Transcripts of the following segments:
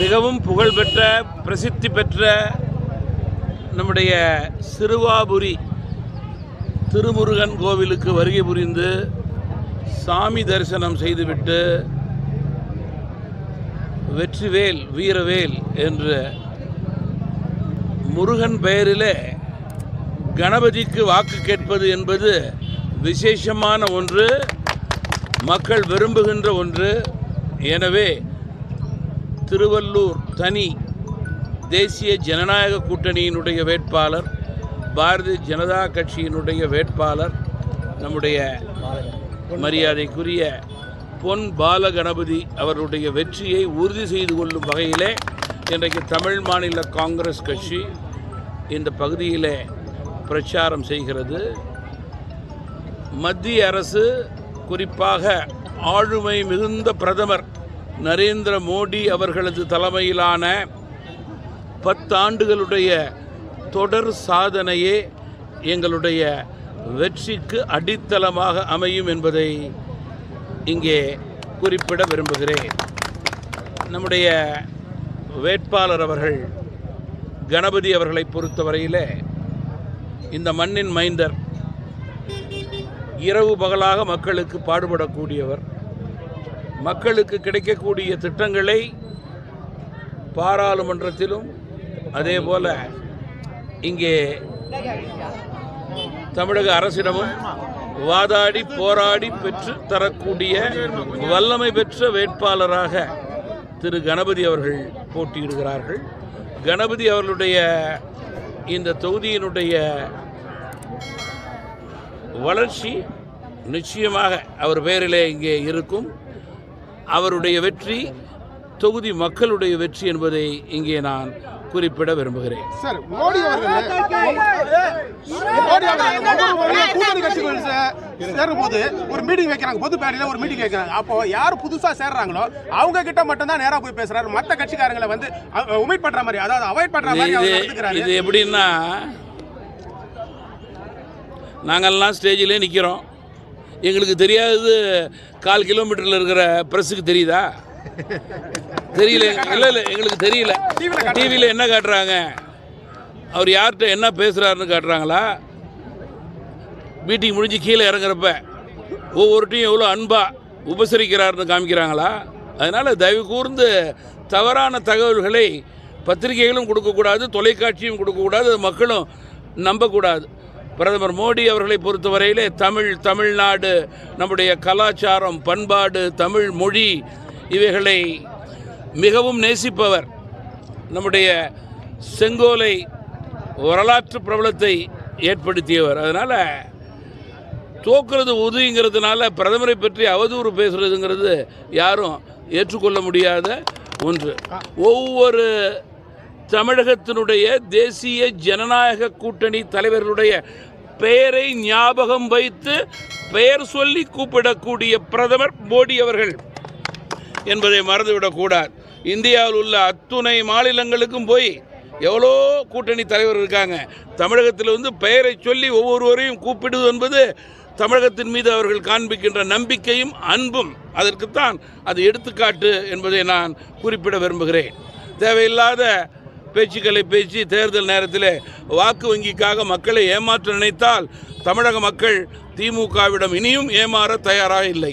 மிகவும் புகழ்பெற்ற பிரசித்தி பெற்ற நம்முடைய சிறுவாபுரி திருமுருகன் கோவிலுக்கு வருகை புரிந்து சாமி தரிசனம் செய்துவிட்டு வெற்றிவேல் வீரவேல் என்று முருகன் பெயரிலே கணபதிக்கு வாக்கு கேட்பது என்பது விசேஷமான ஒன்று மக்கள் விரும்புகின்ற ஒன்று. எனவே திருவள்ளூர் தனி தேசிய ஜனநாயக கூட்டணியினுடைய வேட்பாளர் பாரதிய ஜனதா கட்சியினுடைய வேட்பாளர் நம்முடைய மரியாதைக்குரிய பொன் பாலகணபதி அவருடைய வெற்றியை உறுதி செய்து கொள்ளும் வகையிலே இன்றைக்கு தமிழ் மாநில காங்கிரஸ் கட்சி இந்த பகுதியிலே பிரச்சாரம் செய்கிறது. மத்திய அரசு குறிப்பாக ஆளுமை மிகுந்த பிரதமர் நரேந்திர மோடி அவர்களது தலைமையிலான பத்தாண்டுகளுடைய தொடர் சாதனையே எங்களுடைய வெற்றிக்கு அடித்தளமாக அமையும் என்பதை இங்கே குறிப்பிட விரும்புகிறேன். நம்முடைய வேட்பாளர் அவர்கள் கணபதி அவர்களை பொறுத்தவரையிலே இந்த மண்ணின் மைந்தர். இரவு பகலாக மக்களுக்கு பாடுபடக்கூடியவர். மக்களுக்கு கிடைக்கக்கூடிய திட்டங்களை பாராளுமன்றத்திலும் அதே போல இங்கே தமிழக அரசிடமும் வாதாடி போராடி பெற்று தரக்கூடிய வல்லமை பெற்ற வேட்பாளராக திரு கணபதி அவர்கள் போட்டியிடுகிறார்கள். கணபதி அவர்களுடைய இந்த தொகுதியினுடைய வளர்ச்சி நிச்சயமாக அவர் பெயரிலே இங்கே இருக்கும். அவருடைய வெற்றி தொகுதி மக்களுடைய வெற்றி என்பதை இங்கே நான் குறிப்பிட விரும்புகிறேன். சார் மோடி சேரும்போது ஒரு மீட்டிங் வைக்கிறாங்க பொது பேரணியில ஒரு மீட்டிங் வைக்கிறாங்க. அப்போ யார் புதுசா சேர்றாங்களோ அவங்க கிட்ட மட்டும் தான் நேரா போய் பேசுறாரு. மத்த கட்சிக்காரங்களை வந்து உமிட் பண்ற மாதிரி அதாவது அவாய்ட் பண்ற மாதிரி இது எப்படின்னா நாங்கள்லாம் ஸ்டேஜிலே நிற்கிறோம் எங்களுக்கு தெரியாதது கால் கிலோமீட்டரில் இருக்கிற ப்ரெஸ்ஸுக்கு தெரியுதா? தெரியல. இல்லை இல்லை எங்களுக்கு தெரியல. டிவியில் என்ன காட்டுறாங்க? அவர் யார்கிட்ட என்ன பேசுகிறாருன்னு காட்டுறாங்களா? மீட்டிங் முடிஞ்சு கீழே இறங்குறப்ப ஒவ்வொருட்டையும் எவ்வளோ அன்பாக உபசரிக்கிறாருன்னு காமிக்கிறாங்களா? அதனால் தயவு கூர்ந்து தவறான தகவல்களை பத்திரிகைகளும் கொடுக்கக்கூடாது தொலைக்காட்சியும் கொடுக்கக்கூடாது மக்களும் நம்பக்கூடாது. பிரதமர் மோடி அவர்களை பொறுத்தவரையிலே தமிழ் தமிழ்நாடு நம்முடைய கலாச்சாரம் பண்பாடு தமிழ் மொழி இவைகளை மிகவும் நேசிப்பவர். நம்முடைய செங்கோலை வரலாற்று பிரபலத்தை ஏற்படுத்தியவர். அதனால் தோக்குறது உதவிங்கிறதுனால பிரதமரை பற்றி அவதூறு பேசுகிறதுங்கிறது யாரும் ஏற்றுக்கொள்ள முடியாத ஒன்று. ஒவ்வொரு தமிழகத்தினுடைய தேசிய ஜனநாயக கூட்டணி தலைவர்களுடைய பெயரை ஞாபகம் வைத்து பெயர் சொல்லி கூப்பிடக்கூடிய பிரதமர் மோடி அவர்கள் என்பதை மறந்துவிடக்கூடாது இந்தியாவில் உள்ள அத்துணை மாநிலங்களுக்கும் போய் எவ்வளோ கூட்டணி தலைவர் இருக்காங்க. தமிழகத்தில் வந்து பெயரை சொல்லி ஒவ்வொருவரையும் கூப்பிடுவது என்பது தமிழகத்தின் மீது அவர்கள் காண்பிக்கின்ற நம்பிக்கையும் அன்பும். அதற்குத்தான் அது எடுத்துக்காட்டு என்பதை நான் குறிப்பிட விரும்புகிறேன். தேவையில்லாத பேச்சுக்களை பேசி தேர்தல் நேரத்தில் வாக்கு வங்கிக்காக மக்களை ஏமாற்ற நினைத்தால் தமிழக மக்கள் திமுகவிடம் இனியும் ஏமாற தயாராக இல்லை.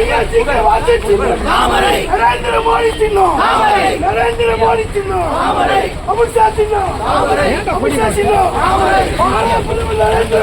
மோடியோட இது எங்க இருக்கு நரேந்திர மோடி சின்னம். நரேந்திர மோடி சின்னம். அமித்ஷா சின்னம். அமித்ஷா சின்னம் நரேந்திர